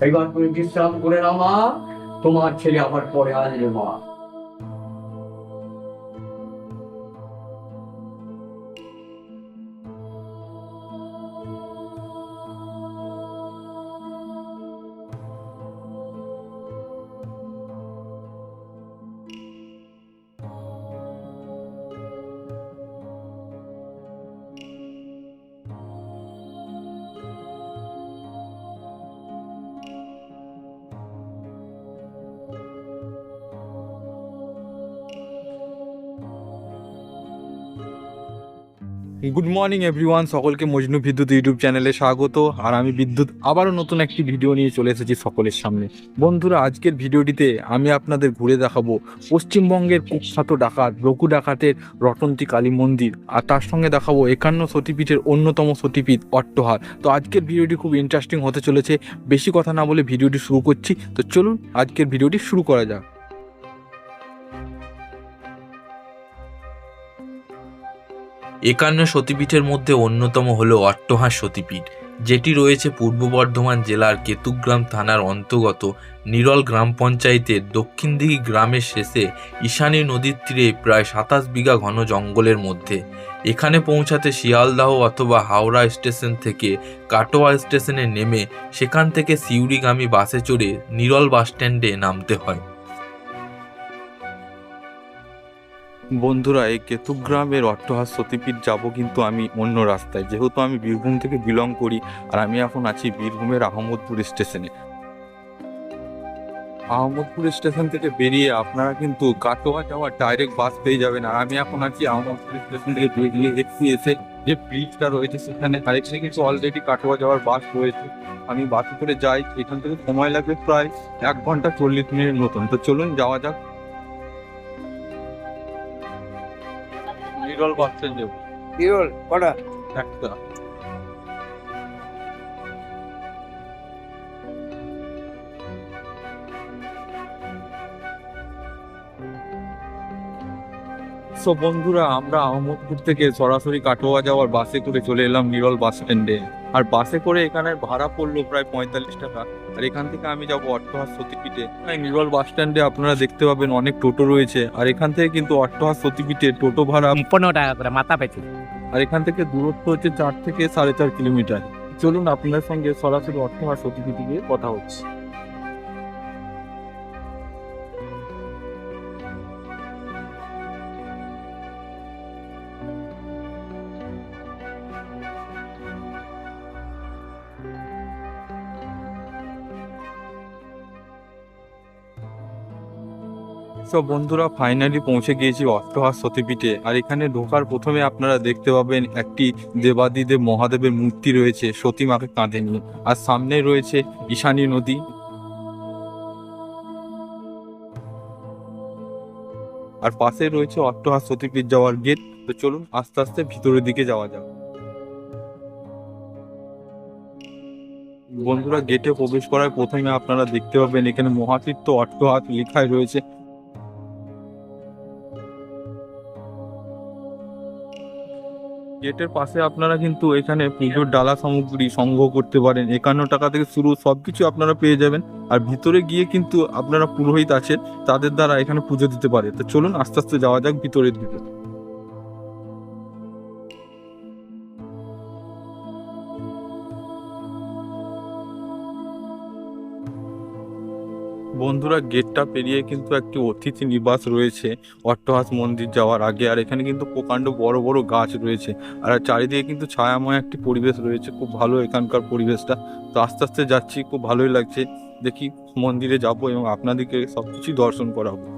এইবার তুমি বিশ্রাম করে নাও মা। তোমার ছেলে আবার পরে আসবে মা। গুড মর্নিং এভরিওয়ান সকলকে মজনু বিদ্যুৎ ইউটিউব চ্যানেলে স্বাগত। আর আমি বিদ্যুৎ আবারও নতুন একটি ভিডিও নিয়ে চলে এসেছি সকলের সামনে। বন্ধুরা, আজকের ভিডিওটিতে আমি আপনাদের ঘুরে দেখাবো পশ্চিমবঙ্গের কুখ্যাত ডাকাত রঘু ডাকাতের রটন্তী কালী মন্দির। আর তার সঙ্গে দেখাবো একান্ন সতীপীঠের অন্যতম সতীপীঠ অট্টহার। তো আজকের ভিডিওটি খুব ইন্টারেস্টিং হতে চলেছে। বেশি কথা না বলে ভিডিওটি শুরু করছি। তো চলুন আজকের ভিডিওটি শুরু করা যাক। একান্ন সতীপীঠের মধ্যে অন্যতম হল অট্টহাস সতীপীঠ যেটি রয়েছে পূর্ব বর্ধমান জেলার কেতুগ্রাম থানার অন্তর্গত নিরল গ্রাম পঞ্চায়েতের দক্ষিণ দিঘি গ্রামের শেষে ঈশানী নদীর তীরে প্রায় সাতাশ বিঘা ঘন জঙ্গলের মধ্যে। এখানে পৌঁছাতে শিয়ালদাহ অথবা হাওড়া স্টেশন থেকে কাটোয়া স্টেশনে নেমে সেখান থেকে সিউড়িগামী বাসে চড়ে নিরল বাসস্ট্যান্ডে নামতে হয়। বন্ধুরা, এই কেতুগ্রামের অট্টহাস সতীপীঠ যাব কিন্তু আমি অন্য রাস্তায়। যেহেতু আমি বীরভূম থেকে বিলং করি আর আমি এখন আছি বীরভূমের আহমদপুর স্টেশনে। আহমদপুর স্টেশন থেকে বেরিয়ে আপনারা কিন্তু কাটোয়া যাওয়ার ডাইরেক্ট বাস পেয়ে যাবেন। আর আমি এখন আছি আহমদপুর স্টেশন থেকে বেরিয়ে দেখছি এসে যে ব্রিজটা রয়েছে সেখানে, আর এখানে কিন্তু অলরেডি কাটোয়া যাওয়ার বাস রয়েছে। আমি বাসে করে যাই, এখান থেকে সময় লাগবে প্রায় এক ঘণ্টা চল্লিশ মিনিট মতন। তো চলুন যাওয়া যাক। নিরল বাস স্ট্যান্ড বিরল কটা? একটা। সো বন্ধুরা আমরা আহমদপুর থেকে সরাসরি কাটোয়া যাওয়ার বাসে করে চলে এলাম নিরল বাস স্ট্যান্ডে। আর বাসে করে এখানে ভাড়া পড়ল প্রায় পঁয়তাল্লিশ টাকা। আর এখান থেকে আমি যাব অট্টহাস সতীপীঠে। নিরল বাস স্ট্যান্ডে আপনারা দেখতে পাবেন অনেক টোটো রয়েছে। আর এখান থেকে কিন্তু অট্টহাস সতীপীঠে টোটো ভাড়া পনেরো টাকা করে মাথা পেয়েছি আর এখান থেকে দূরত্ব হচ্ছে চার থেকে সাড়ে চার কিলোমিটার। চলুন আপনার সঙ্গে সরাসরি অট্টহাস সতীপীঠে গিয়ে কথা হচ্ছে। সব বন্ধুরা ফাইনালি পৌঁছে গিয়েছি অষ্টহাস সতীপীঠে। আর এখানে ঢোকার প্রথমে আপনারা দেখতে পাবেন একটি দেবাদিদেব মহাদেবের মূর্তি রয়েছে, সতী মাকে কাঁধে নিয়ে। আর সামনে রয়েছে ঈশানী নদী। আর পাশে রয়েছে অষ্টহাস সতীপীঠ যাওয়ার গেট তো চলুন আস্তে আস্তে ভিতরের দিকে যাওয়া যাক। বন্ধুরা গেটে প্রবেশ করার প্রথমে আপনারা দেখতে পাবেন এখানে মহাতীর্থ অট্টহাস লেখাই রয়েছে। গেটের পাশে আপনারা কিন্তু এখানে পুজোর ডালা সামগ্রী সংগ্রহ করতে পারেন। একান্ন টাকা থেকে শুরু সবকিছু আপনারা পেয়ে যাবেন। আর ভিতরে গিয়ে কিন্তু আপনারা পুরোহিত আছেন, তাদের দ্বারা এখানে পুজো দিতে পারে। তো চলুন আস্তে আস্তে যাওয়া যাক ভিতরের দিকে। বন্ধুরা গেটটা পেরিয়ে কিন্তু একটি অতিথি নিবাস রয়েছে। অট্টহাস মন্দির যাওয়ার আগে, আর এখানে কিন্তু প্রকাণ্ড বড় বড় গাছ রয়েছে। আর চারিদিকে কিন্তু ছায়াময় একটি পরিবেশ রয়েছে। খুব ভালো এখানকার পরিবেশটা। তো আস্তে আস্তে যাচ্ছি, খুব ভালোই লাগছে। দেখি মন্দিরে যাব এবং আপনাদেরকে সব কিছুই দর্শন করাবো।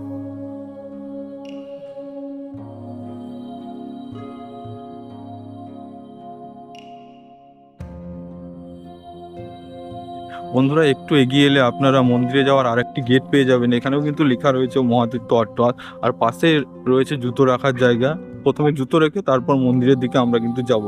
বন্ধুরা, একটু এগিয়ে এলে আপনারা মন্দিরে যাওয়ার আরেকটি গেট পেয়ে যাবেন। এখানেও কিন্তু লেখা রয়েছে মহাতীর্থ অট্টহাত আর পাশে রয়েছে জুতো রাখার জায়গা। প্রথমে জুতো রেখে তারপর মন্দিরের দিকে আমরা কিন্তু যাব।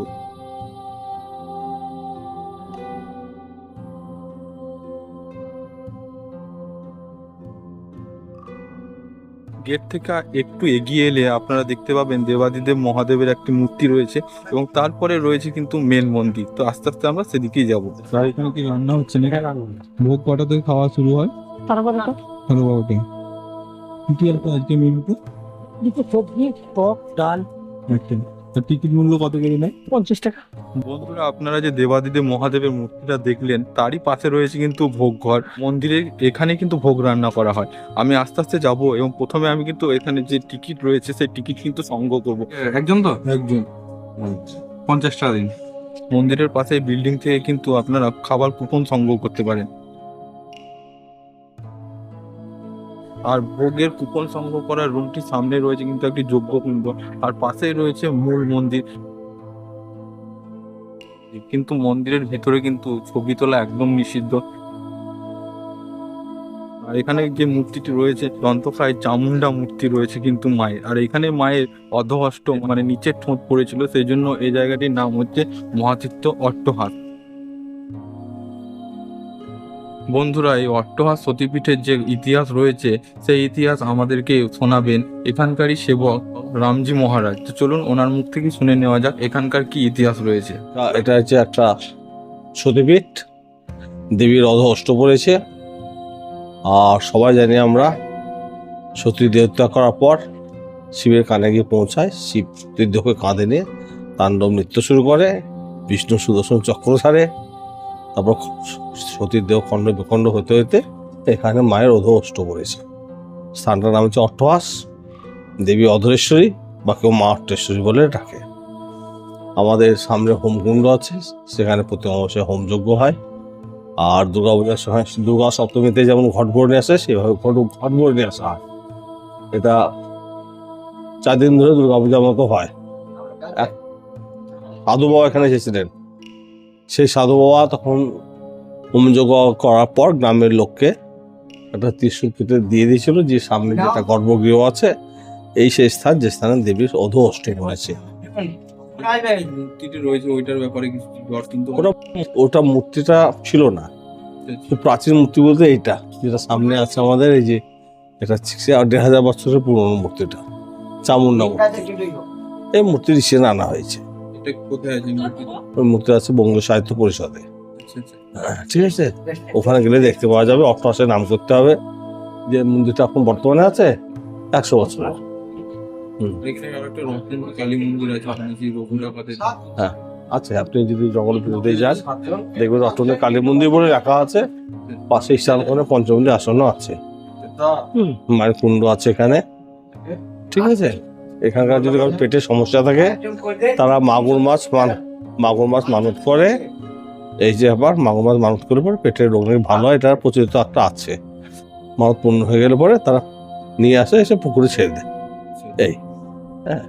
গেট থেকে একটু এগিয়ে এলে আপনারা দেখতে পাবেন দেবাদিদেব মহাদেবের একটি মূর্তি রয়েছে এবং তারপরে রয়েছে কিন্তু মেন মন্দির। তো আস্তে আস্তে আমরা সেদিকেই যাব। আর এখানে কি রান্না হচ্ছে না ভোগ কটা থেকে খাওয়া শুরু হয়? তারপরে বারোটা কি আজকে মেনুতে? সবজি টক ডাল। আচ্ছা। টিকিট মূল্য কত করে নেয়? পঞ্চাশ টাকা। বন্ধুরা আপনারা যে দেবাদিদেব মহাদেবের মূর্তিটা দেখলেন তারই পাশে রয়েছে কিন্তু ভোগ ঘর। মন্দিরে এখানে কিন্তু ভোগ রান্না করা হয়। আমি আস্তে আস্তে যাব এবং প্রথমে আমি কিন্তু এখানে যে টিকিট রয়েছে সেই টিকিট কিন্তু সংগ্রহ করব। একজন তো? একজন। পঞ্চাশ টাকা দিন। মন্দিরের পাশে বিল্ডিং থেকে কিন্তু আপনারা খাবার কুপন সংগ্রহ করতে পারেন। আর ভোগের কুপন সংগ্রহ করার রুমটির সামনে রয়েছে কিন্তু একটি যজ্ঞকুণ্ড আর পাশেই রয়েছে মূল মন্দির। কিন্তু মন্দিরের ভেতরে কিন্তু ছবি তোলা একদম নিষিদ্ধ। আর এখানে যে মূর্তিটি রয়েছে দন্তকায় চামুন্ডা মূর্তি রয়েছে কিন্তু মায়ের। আর এখানে মায়ের অধহষ্ট মানে নিচের ঠোঁট পড়েছিল, সেই জন্য এই জায়গাটির নাম হচ্ছে মহাতীর্থ অট্টহাস বন্ধুরা, এই অট্টহাস সতীপীঠের যে ইতিহাস রয়েছে, সেই ইতিহাস আমাদেরকে শোনাবেন এখানকারই সেবক রামজি মহারাজ। তো চলুন ওনার মুখ থেকে শুনে নেওয়া যাক এখানকার কি ইতিহাস রয়েছে। এটা হচ্ছে একটা সতীপীঠ দেবীর অধ অষ্ট পড়েছে। আর সবাই জানি আমরা সতী দেহত্যা করার পর শিবের কানে গিয়ে পৌঁছায়। শিব তীর্থকে কাঁধে নিয়ে তাণ্ডব নৃত্য শুরু করে, বিষ্ণু সুদর্শন চক্র ছাড়ে তারপর সতীর দেহ খণ্ড বিখণ্ড হতে হতে এখানে মায়ের অধ অষ্ট পড়েছে। স্থানটার নাম হচ্ছে অট্টহাস, দেবী অধরেশ্বরী বা কেউ মা অট্টেশ্বরী বলে ডাকে। আমাদের সামনে হোমকুণ্ড আছে, সেখানে প্রতি অমাবস্যায় হোমযজ্ঞ হয়। আর দুর্গা পূজার সময় দুর্গা সপ্তমীতে যেমন ঘট ভরে আসে, সেভাবে ঘট ঘট ভরে নিয়ে আসা হয়। এটা চার দিন ধরে দুর্গা পূজার মতো হয়। সাধু বাবা এখানে এসেছিলেন। সেই সাধু বাবা তখন হোমযজ্ঞ করার পর গ্রামের লোককে একটা ত্রিশূল কেটে দিয়ে দিয়েছিল যে সামনে যেটা গর্ভগৃহ আছে এই সেই স্থান যে স্থানে দেবীর অধ অষ্টম হয়েছে মূর্তিটি রয়েছে ওইটার ব্যাপারে কিছু কিন্তু ওটা ওটা মূর্তিটা ছিল না। তো প্রাচীন মূর্তি বলতে এইটা যেটা সামনে আছে আমাদের এই যে এটা সে দেড় হাজার বছরের পুরনো মূর্তিটা চামুন্ডা মূর্তি। এই মূর্তি রিসেন্ট আনা হয়েছে। এটা কোথায় আছে মূর্তি? আছে বঙ্গ সাহিত্য পরিষদে। আচ্ছা আচ্ছা। হ্যাঁ, ঠিক আছে। ওখানে গেলে দেখতে পাওয়া যাবে অষ্টআশে নাম করতে হবে। যে মন্দিরটা এখন বর্তমানে আছে একশো বছর এখানে আর একটা রত্ন কালী মন্দির আছে আপনি যদি জঙ্গল পুজোতে যান দেখবেন রটনে কালী মন্দির বলে রাখা আছে। পাশে স্থান করে পঞ্চমন্দির আসনও আছে। মায়ের কুণ্ড আছে এখানে। ঠিক আছে? এখানকার যদি কারোর পেটের সমস্যা থাকে, তারা মাগুর মাছ মাগুর মাছ মানত করে। এই যে আবার মাগুর মাছ মানত করে পরে পেটের রোগ ভালো হয়, এটার প্রচলিত একটা আছে। মানত পূর্ণ হয়ে গেলে পরে তারা নিয়ে আসে, এসে পুকুরে ছেড়ে দেয়। এই হ্যাঁ।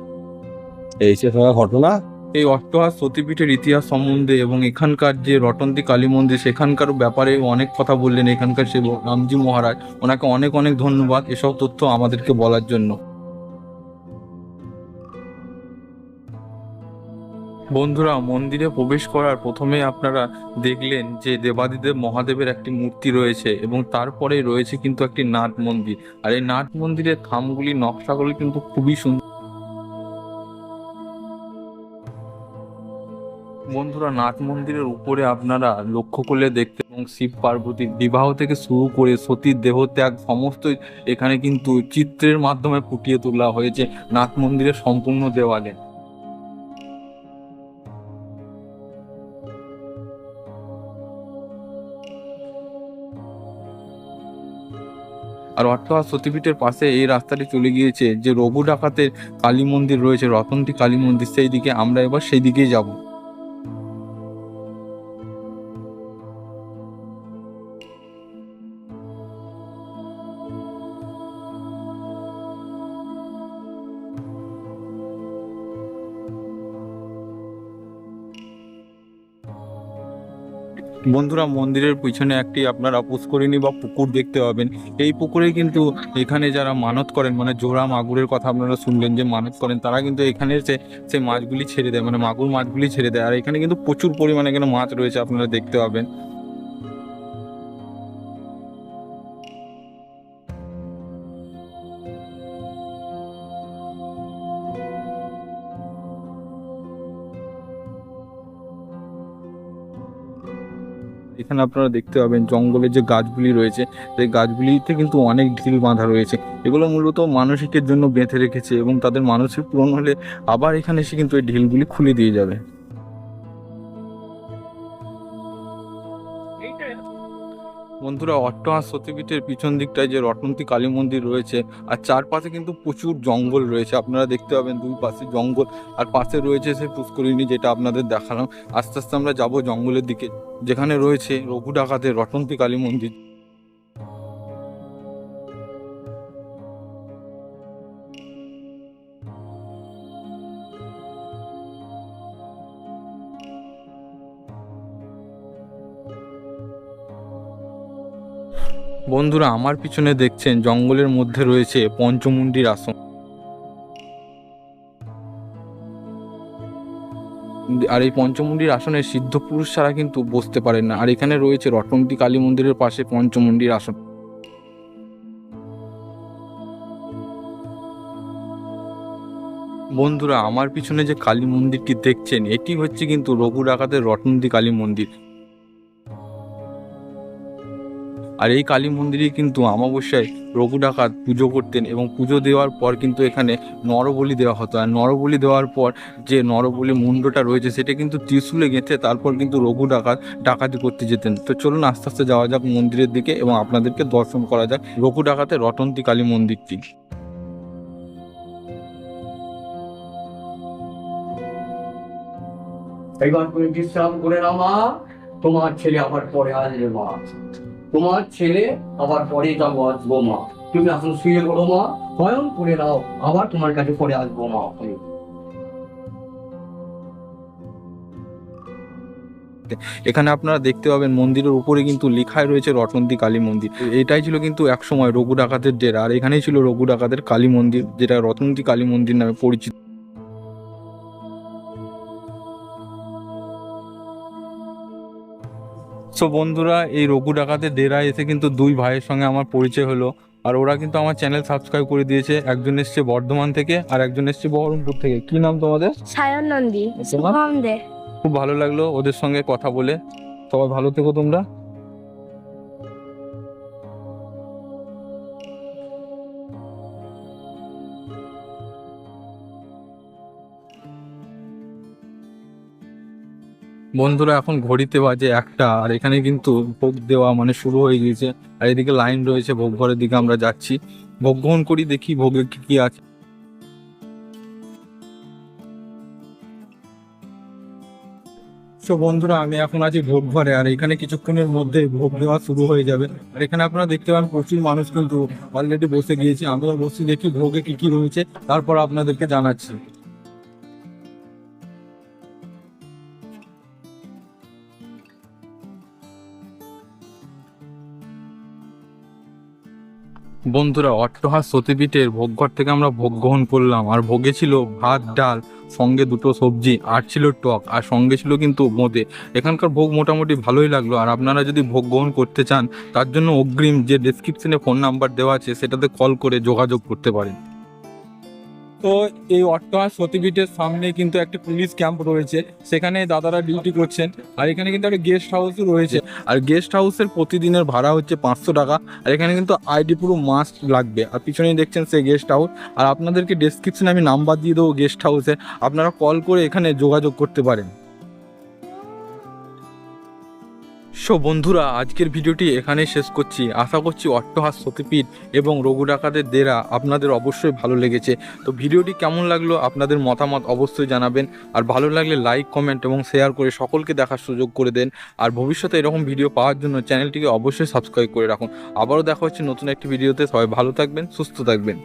এই যে ঘটনা। এই অষ্টহাস সতীপীঠের ইতিহাস সম্বন্ধে এবং এখানকার যে রটন্তী কালী মন্দির সেখানকার ব্যাপারে অনেক কথা বললেন এখানকার সে রামজি মহারাজ। ওনাকে অনেক অনেক ধন্যবাদ এসব তথ্য আমাদেরকে বলার জন্য। বন্ধুরা, মন্দিরে প্রবেশ করার প্রথমে আপনারা দেখলেন যে দেবাদিদেব মহাদেবের একটি মূর্তি রয়েছে এবং তারপরে রয়েছে কিন্তু একটি নাট মন্দির। আর এই নাট মন্দিরের থামগুলি, নকশাগুলি কিন্তু খুবই সুন্দর বন্ধুরা, নাট মন্দিরের উপরে আপনারা লক্ষ্য করলে দেখতে এবং শিব পার্বতীর বিবাহ থেকে শুরু করে সতীর দেহত্যাগ সমস্ত এখানে কিন্তু চিত্রের মাধ্যমে ফুটিয়ে তোলা হয়েছে নাট মন্দিরের সম্পূর্ণ দেওয়ালে। আর অর্থাৎ সতীপীঠের পাশে এই রাস্তাটি চলে গিয়েছে যে রঘু ডাকাতের কালী মন্দির রয়েছে, রতনটি কালী মন্দির সেই দিকে আমরা এবার সেই দিকেই যাব। বন্ধুরা, মন্দিরের পিছনে একটি আপনারা পুষ্করিণী বা পুকুর দেখতে পাবেন। এই পুকুরে কিন্তু এখানে যারা মানত করেন মানে জোড়া মাগুরের কথা আপনারা শুনলেন যে মানত করেন, তারা কিন্তু এখানে এসে সেই মাছগুলি ছেড়ে দেয় মানে মাগুর মাছগুলি ছেড়ে দেয়। আর এখানে কিন্তু প্রচুর পরিমাণে এখানে মাছ রয়েছে আপনারা দেখতে পাবেন। এখানে আপনারা দেখতে পাবেন জঙ্গলে যে গাছগুলি রয়েছে, সেই গাছগুলিতে কিন্তু অনেক ঢিল বাঁধা রয়েছে। এগুলো মূলত মানসিকের জন্য বেঁধে রেখেছে এবং তাদের মানসিক পূরণ হলে আবার এখানে এসে কিন্তু এই ঢিলগুলি খুলে দিয়ে যাবে। বন্ধুরা অট্টহাস সতীপীঠের পিছন দিকটায় যে রটন্তী কালী মন্দির রয়েছে, আর চারপাশে কিন্তু প্রচুর জঙ্গল রয়েছে। আপনারা দেখতে পাবেন দুই পাশে জঙ্গল, আর পাশে রয়েছে সেই পুষ্করিণী যেটা আপনাদের দেখালাম। আস্তে আস্তে আমরা যাব জঙ্গলের দিকে, যেখানে রয়েছে রঘু ডাকাতের রটন্তী কালী মন্দির। বন্ধুরা, আমার পিছনে দেখছেন, জঙ্গলের মধ্যে রয়েছে পঞ্চমুণ্ডির আসন আর এই পঞ্চমুণ্ডির আসনে সিদ্ধ পুরুষ ছাড়া কিন্তু বসতে পারেন না। আর এখানে রয়েছে রটন্তী কালী মন্দিরের পাশে পঞ্চমুন্ডির আসন। বন্ধুরা, আমার পিছনে যে কালী মন্দিরটি দেখছেন, এটি হচ্ছে কিন্তু রঘু ডাকাতের রটন্তী কালী মন্দির। আর এই কালী মন্দিরে কিন্তু অমাবস্যায় রঘু ডাকাত পুজো করতেন এবং পুজো দেওয়ার পর কিন্তু এখানে নরবলি দেওয়া হতো। আর নরবলি দেওয়ার পর যে নরবলি মুন্ডটা রয়েছে, সেটা কিন্তু ত্রিশুলে গেঁথে তারপর কিন্তু রঘু ডাকাত ডাকাতি করতে যেতেন। তো চলুন আস্তে আস্তে যাওয়া যাক মন্দিরের দিকে এবং আপনাদেরকে দর্শন করা যাক রঘু ডাকাতের রটন্তী কালী মন্দিরটি। এবার তুমি বিশ্রাম করে নাও মা, তোমার ছেলে আবার পরে আসবে মা। তোমার ছেলে, আবার পরে যাব আসব মা। তুমি এখন শুয়ে পড়ো মা, স্বয়ং করে নাও আবার তোমার কাছে পরে আসব মা। এখানে আপনারা দেখতে পাবেন মন্দিরের উপরে কিন্তু লেখাই রয়েছে রটন্তী কালী মন্দির। এটাই ছিল কিন্তু একসময় রঘু ডাকাতের ডেরা, আর এখানেই ছিল রঘু ডাকাতের কালী মন্দির, যেটা রটন্তী কালী মন্দির নামে পরিচিত। সো বন্ধুরা এই রঘু ডাকাতে ডেরা এসে কিন্তু দুই ভাইয়ের সঙ্গে আমার পরিচয় হলো। আর ওরা কিন্তু আমার চ্যানেল সাবস্ক্রাইব করে দিয়েছে। একজন এসছে বর্ধমান থেকে আর একজন এসছে বহরমপুর থেকে। কি নাম তোমাদের? সায়ন নন্দী শুভম দে। খুব ভালো লাগল ওদের সঙ্গে কথা বলে। সবাই ভালো থেকো তোমরা। বন্ধুরা, এখন ঘড়িতে বাজে একটা, আর এখানে কিন্তু ভোগ দেওয়া মানে শুরু হয়ে গিয়েছে। আর এদিকে লাইন রয়েছে, ভোগ ঘরের দিকে আমরা যাচ্ছি। ভোগ গ্রহণ করি, দেখি ভোগে কি কি আছে। তো বন্ধুরা, আমি এখন আছি ভোগ ঘরে, আর এখানে কিছুক্ষণের মধ্যে ভোগ দেওয়া শুরু হয়ে যাবে। আর এখানে আপনারা দেখতে পান, প্রচুর মানুষ কিন্তু অলরেডি বসে গিয়েছে। আমরা বসে দেখি ভোগে কি কি রয়েছে, তারপর আপনাদেরকে জানাচ্ছি। বন্ধুরা অট্টহাস সতীপীঠের ভোগঘর থেকে আমরা ভোগ গ্রহণ করলাম। আর ভোগে ছিল ভাত, ডাল, সঙ্গে দুটো সবজি, আর ছিল টক, আর সঙ্গে ছিল কিন্তু বোঁদে এখানকার ভোগ মোটামুটি ভালোই লাগল। আর আপনারা যদি ভোগ গ্রহণ করতে চান, তার জন্য অগ্রিম যে ডেসক্রিপশনে ফোন নাম্বার দেওয়া আছে, সেটাতে কল করে যোগাযোগ করতে পারেন। তো এই অট্টহাস সতীপীঠের সামনে কিন্তু একটা পুলিশ ক্যাম্প রয়েছে। সেখানে দাদারা ডিউটি করছেন। আর এখানে কিন্তু একটা গেস্ট হাউসও রয়েছে। আর গেস্ট হাউসের প্রতিদিনের ভাড়া হচ্ছে পাঁচশো টাকা। আর এখানে কিন্তু আইডি পুরো মাস্ট লাগবে। আর পিছনেই দেখছেন সেই গেস্ট হাউস আর আপনাদেরকে ডেসক্রিপশনে আমি নাম্বার দিয়ে দেবো গেস্ট হাউসে আপনারা কল করে এখানে যোগাযোগ করতে পারেন। সো বন্ধুরা, আজকের ভিডিওটি এখানেই শেষ করছি। আশা করছি অট্টহাস সতীপীঠ এবং রঘু ডাকাতের দেরা আপনাদের অবশ্যই ভালো লেগেছে। তো ভিডিওটি কেমন লাগল আপনাদের মতামত অবশ্যই জানাবেন। আর ভালো লাগলে লাইক, কমেন্ট এবং শেয়ার করে সকলকে দেখার সুযোগ করে দেন। আর ভবিষ্যতে এরকম ভিডিও পাওয়ার জন্য চ্যানেলটিকে অবশ্যই সাবস্ক্রাইব করে রাখুন। আবারও দেখা হচ্ছে নতুন একটি ভিডিওতে। সবাই ভালো থাকবেন, সুস্থ থাকবেন।